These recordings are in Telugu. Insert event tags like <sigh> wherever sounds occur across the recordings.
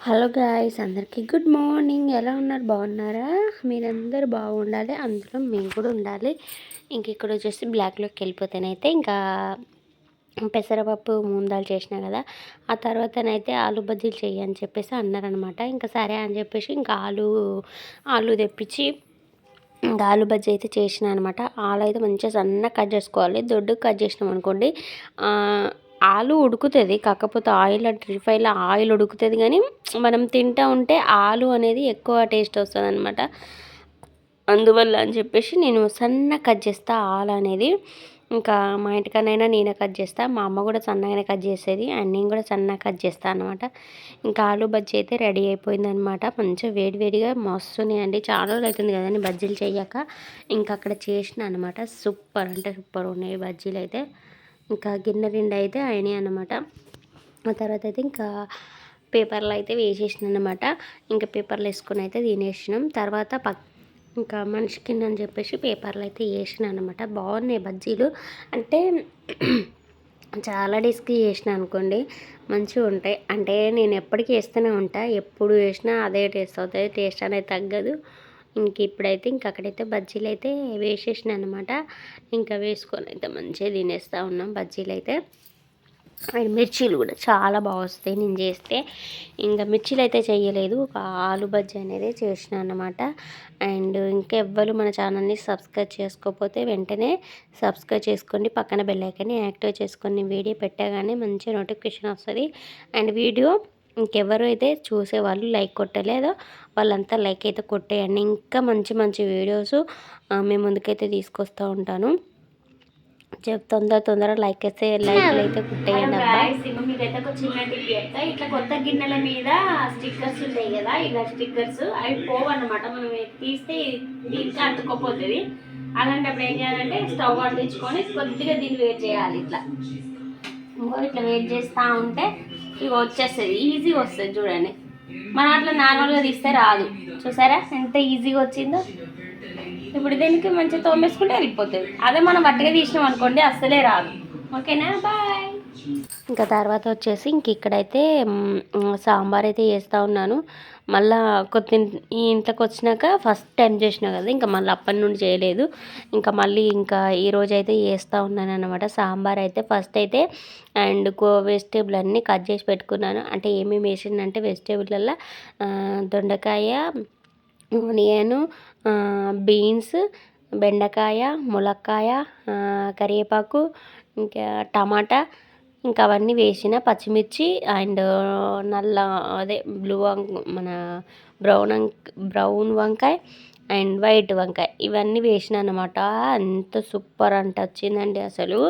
హలో గాయస్ అందరికీ గుడ్ మార్నింగ్. ఎలా ఉన్నారు? బాగున్నారా? మీరందరూ బాగుండాలి అందులో మేము కూడా ఉండాలి. ఇంక ఇక్కడ వచ్చేసి బ్లాక్లోకి వెళ్ళిపోతేనైతే ఇంకా పెసరపప్పు ముందాలు చేసిన కదా ఆ తర్వాతనైతే ఆలు బజ్జీలు చెయ్యి అని చెప్పేసి అన్నారనమాట ఇంకా సరే అని చెప్పేసి ఇంకా ఆలు ఆలు తెప్పించి ఇంకా ఆలు బజ్జీ అయితే చేసిన అనమాట ఆలు అయితే మంచిగా సన్నగా కట్ చేసుకోవాలి. దొడ్డు కట్ చేసినాం అనుకోండి ఆలు ఉడుకుతుంది కాకపోతే ఆయిల్ రిఫైన్లో ఆయిల్ ఉడుకుతుంది కానీ మనం తింటూ ఉంటే ఆలు అనేది ఎక్కువ టేస్ట్ వస్తుంది అనమాట అందువల్ల అని చెప్పేసి నేను సన్న కట్ చేస్తా ఆలు అనేది. ఇంకా మా ఇంటికనైనా నేనే కట్ చేస్తా మా అమ్మ కూడా సన్నగానే కట్ చేసేది అండ్ నేను కూడా సన్నగా కట్ చేస్తాను అనమాట ఇంకా ఆలు బజ్జీ అయితే రెడీ అయిపోయింది అనమాట మంచిగా వేడివేడిగా మస్తున్నాయండి చాలా రోజులు అవుతుంది కదండి బజ్జీలు చేయక. ఇంకా అక్కడ చేసిన అనమాట సూపర్ అంటే సూపర్ ఉన్నాయి బజ్జీలు అయితే. ఇంకా గిన్నె నిండా అయితే అయినాయి అనమాట ఆ తర్వాత అయితే ఇంకా పేపర్లు అయితే వేసేసిన అనమాట ఇంకా పేపర్లు వేసుకొని అయితే తినేసినాం. తర్వాత పక్ ఇంకా మనిషి కింద అని చెప్పేసి పేపర్లు అయితే వేసిన అనమాట బాగున్నాయి బజ్జీలు. అంటే <clears throat> చాలా డేస్కి చేసిన అనుకోండి మంచిగా ఉంటాయి. అంటే నేను ఎప్పటికీ వేస్తూనే ఉంటా. ఎప్పుడు వేసినా అదే టేస్ట్ అవుతుంది టేస్ట్ అనేది తగ్గదు. ఇంక ఇప్పుడైతే ఇంక అక్కడైతే బజ్జీలు అయితే వేసేసిన అనమాట ఇంకా వేసుకొని అయితే మంచిగా తినేస్తూ ఉన్నాం బజ్జీలు అయితే అండ్ మిర్చీలు కూడా చాలా బాగా వస్తాయి నేను చేస్తే. ఇంకా మిర్చీలు అయితే చేయలేదు ఒక ఆలు బజ్జీ అనేది చేసిన అనమాట అండ్ ఇంకెవ్వరు మన ఛానల్ని సబ్స్క్రైబ్ చేసుకోకపోతే వెంటనే సబ్స్క్రైబ్ చేసుకోండి పక్కన బెల్లైకని యాక్టివ్ చేసుకొని వీడియో పెట్టగానే మంచి నోటిఫికేషన్ వస్తుంది. అండ్ వీడియో ఇంకెవరు అయితే చూసేవాళ్ళు లైక్ కొట్టలేదో. వాళ్ళంతా లైక్ అయితే కొట్టేయండి. ఇంకా మంచి మంచి వీడియోస్ మేము ముందుకైతే తీసుకొస్తూ ఉంటాను. చెప్ తొందర తొందర లైక్ అయితే లైక్లు అయితే కుట్టేయండి మీకైతే ఒక చిన్న టిప్ చెప్తా. ఇట్లా కొత్త గిన్నెల మీద స్టిక్కర్స్ ఉంటాయి కదా ఇలా స్టిక్కర్స్ అవి పోవన్నమాట. మనం తీస్తే దీనికి అంటుకోపోతుంది అలాంటప్పుడు ఏం చేయాలంటే స్టవ్ అంటించుకొని కొద్దిగా దీన్ని వేట్ చేయాలి ఇట్లా. ఇట్లా వెయిట్ చేస్తూ ఉంటే ఇవి వచ్చేస్తుంది. ఈజీగా వస్తుంది చూడండి. మనం అట్లా నార్మల్గా తీస్తే రాదు. చూసారా? ఎంత ఈజీగా వచ్చిందో? ఇప్పుడు దీనికి మంచిగా తోమేసుకుంటే వెళ్ళిపోతుంది అదే మనం వట్టిగా తీసినాం అనుకోండి అస్సలే రాదు. ఓకేనా బాయ్ ఇంకా తర్వాత వచ్చేసి ఇంక ఇక్కడైతే సాంబార్ అయితే చేస్తూ ఉన్నాను. మళ్ళా కొత్త ఈ ఇంట్లోకి వచ్చినాక ఫస్ట్ టైం చేసినా కదా ఇంకా మళ్ళీ అప్పటి నుండి చేయలేదు. ఇంకా మళ్ళీ ఇంకా ఈరోజు అయితే చేస్తూ ఉన్నాను అనమాట సాంబార్ అయితే ఫస్ట్ అయితే అండ్ కో వెజిటేబుల్ అన్నీ కట్ చేసి పెట్టుకున్నాను. అంటే ఏమేమి వేసిందంటే వెజిటేబుల్లలో దొండకాయ ఆనియను బీన్స్ బెండకాయ ములక్కాయ కరివేపాకు ఇంకా టమాటా ఇంకా అవన్నీ వేసిన పచ్చిమిర్చి అండ్ నల్ల అదే బ్లూ మన బ్రౌన్ బ్రౌన్ వంకాయ అండ్ వైట్ వంకాయ. ఇవన్నీ వేసిన అనమాట అంత సూపర్ అంటే వచ్చిందండి అసలు.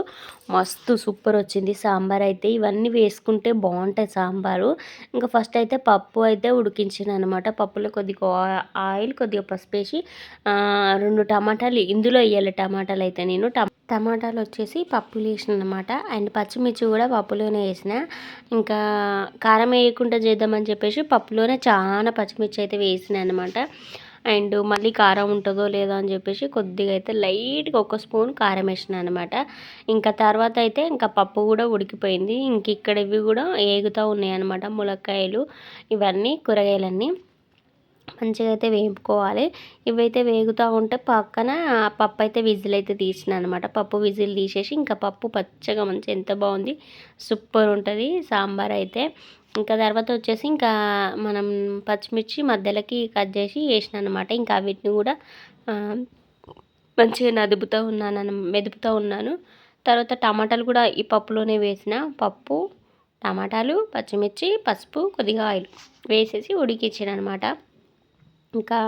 మస్తు సూపర్ వచ్చింది సాంబార్ అయితే. ఇవన్నీ వేసుకుంటే బాగుంటాయి సాంబారు. ఇంకా ఫస్ట్ అయితే పప్పు అయితే ఉడికించిన అనమాట పప్పులో కొద్దిగా ఆయిల్ కొద్దిగా పసుపు వేసి రెండు టమాటాలు ఇందులో వేయాలి టమాటాలు అయితే నేను. టమాటాలు వచ్చేసి పప్పులు వేసిన అనమాట అండ్ పచ్చిమిర్చి కూడా పప్పులోనే వేసిన. ఇంకా కారం వేయకుండా చేద్దామని చెప్పేసి పప్పులోనే చాలా పచ్చిమిర్చి అయితే వేసిన అనమాట అండ్ మళ్ళీ కారం ఉంటుందో లేదో అని చెప్పేసి కొద్దిగా అయితే లైట్గా ఒక స్పూన్ కారం వేసిన అనమాట ఇంకా తర్వాత అయితే ఇంకా పప్పు కూడా ఉడికిపోయింది. ఇంక ఇక్కడ ఇవి కూడా ఏగుతూ ఉన్నాయి అనమాట ములక్కాయలు ఇవన్నీ కూరగాయలన్నీ. మంచిగా అయితే వేపుకోవాలి. ఇవైతే వేగుతూ ఉంటే పక్కన పప్పు అయితే విజిల్ అయితే తీసిన అనమాట పప్పు విజిల్ తీసేసి ఇంకా పప్పు పచ్చగా మంచి ఎంత బాగుంది సూపర్ ఉంటుంది సాంబార్ అయితే. ఇంకా తర్వాత వచ్చేసి ఇంకా మనం పచ్చిమిర్చి మధ్యలోకి కట్ చేసి వేసిన అనమాట ఇంకా వీటిని కూడా మంచిగా నదుపుతూ ఉన్నాను మెదుపుతూ ఉన్నాను. తర్వాత టమాటాలు కూడా ఈ పప్పులోనే వేసిన. పప్పు టమాటాలు పచ్చిమిర్చి పసుపు కొద్దిగా ఆయిల్ వేసేసి ఉడికిచ్చాను అనమాట ఇంకా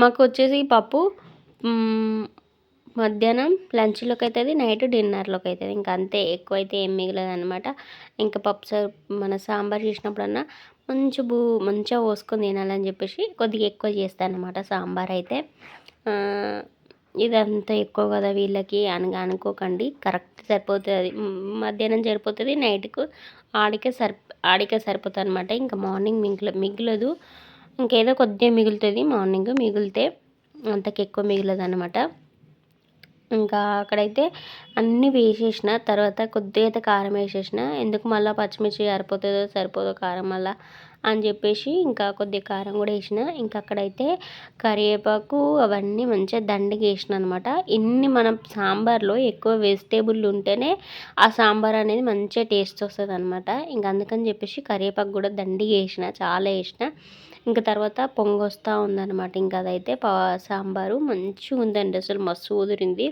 మాకు వచ్చేసి పప్పు మధ్యాహ్నం లంచ్లోకి అవుతుంది నైట్ డిన్నర్లోకి అవుతుంది ఇంకా అంతే ఎక్కువ అయితే ఏం మిగలదు అనమాట ఇంకా పప్పు మన సాంబార్ చేసినప్పుడన్నా మంచి బూ మంచిగా పోసుకొని తినాలని చెప్పేసి కొద్దిగా ఎక్కువ చేస్తాను అనమాట సాంబార్ అయితే ఇదంతా ఎక్కువ కదా వీళ్ళకి అనగా అనుకోకండి. కరెక్ట్ సరిపోతుంది. మధ్యాహ్నం సరిపోతుంది నైట్కు ఆడికే సరి ఆడికే సరిపోతుంది అనమాట ఇంకా మార్నింగ్ మిగిల మిగలదు. ఇంకేదో కొద్దిగా మిగులుతుంది మార్నింగ్ మిగిలితే అంతకు ఎక్కువ మిగలదు అనమాట ఇంకా అక్కడైతే అన్నీ వేసేసిన తర్వాత కొద్దిగా అయితే కారం వేసేసిన. ఎందుకు మళ్ళీ పచ్చిమిర్చి సరిపోతుందో సరిపోదో కారం మళ్ళీ అని చెప్పేసి ఇంకా కొద్దిగా కారం కూడా వేసిన. ఇంకా అక్కడైతే కరివేపాకు అవన్నీ మంచిగా దండిగా వేసిన అనమాట ఇన్ని మనం సాంబార్లో ఎక్కువ వెజిటేబుల్ ఉంటేనే ఆ సాంబార్ అనేది మంచిగా టేస్ట్ వస్తుంది అనమాట ఇంకా అందుకని చెప్పేసి కరివేపాకు కూడా దండిగా వేసిన చాలా వేసిన. ఇంకా తర్వాత పొంగొస్తూ ఉందన్నమాట ఇంకా అదైతే సాంబారు మంచిగా ఉందండి అసలు మస్తు కుదిరింది.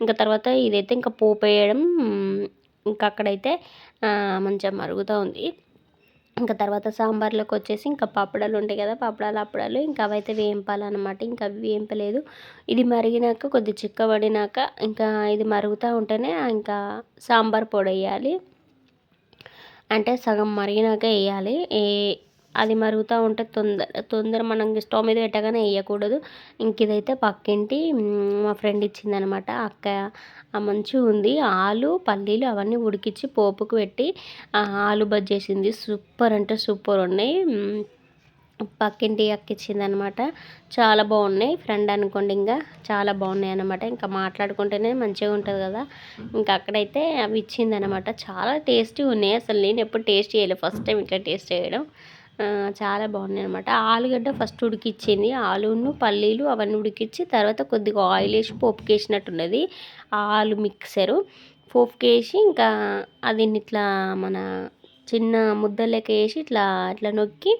ఇంకా తర్వాత ఇదైతే ఇంకా పోపు వేయడం ఇంకా అక్కడైతే మంచిగా మరుగుతూ ఉంది. ఇంకా తర్వాత సాంబార్లోకి వచ్చేసి ఇంకా పప్పడాలు ఉంటాయి కదా పప్పడాలు అప్పడాలు. ఇంకా అవైతే వేయింపాలన్నమాట. ఇంకా అవి వేయింపలేదు. ఇది మరిగినాక కొద్ది చిక్కబడినాక ఇంకా ఇది మరుగుతూ ఉంటేనే ఇంకా సాంబార్ పొడి వేయాలి. అంటే సగం మరిగినాక వేయాలి. ఏ అది మరుగుతూ ఉంటే తొందర తొందర మనం స్టవ్ మీద పెట్టగానే వేయకూడదు. ఇంక ఇదైతే పక్కింటి మా ఫ్రెండ్ ఇచ్చిందనమాట. అక్క మంచిగా ఉంది. ఆలు పల్లీలు అవన్నీ ఉడికించి పోపుకు పెట్టి ఆలు బజ్జేసింది సూపర్ అంటే సూపర్ ఉన్నాయి. పక్కింటి అక్కిచ్చింది అనమాట చాలా బాగున్నాయి. ఫ్రెండ్ అనుకోండి ఇంకా చాలా బాగున్నాయి అనమాట ఇంకా మాట్లాడుకుంటేనే మంచిగా ఉంటుంది కదా. ఇంకా అక్కడైతే అవి ఇచ్చింది అనమాట చాలా టేస్టీ ఉన్నాయి. అసలు నేను ఎప్పుడు టేస్ట్ చేయలేదు. ఫస్ట్ టైం ఇట్లా టేస్ట్ చేయడం. చాలా బాగున్నాయి అనమాట ఆలుగడ్డ ఫస్ట్ ఉడికిచ్చింది. ఆలును పల్లీలు అవన్నీ ఉడికిచ్చి తర్వాత కొద్దిగా ఆయిల్ వేసి పోపుకేసినట్టున్నది. ఆలు మిక్సరు పోపుకేసి ఇంకా అది ఇట్లా మన చిన్న ముద్దలెక్క వేసి ఇట్లా ఇట్లా నొక్కి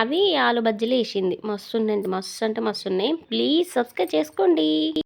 అవి ఆలు బజ్జీలు వేసింది. మస్తు ఉందండి మస్తు అంటే మస్తు ఉన్నాయి ప్లీజ్ సబ్స్క్రైబ్ చేసుకోండి.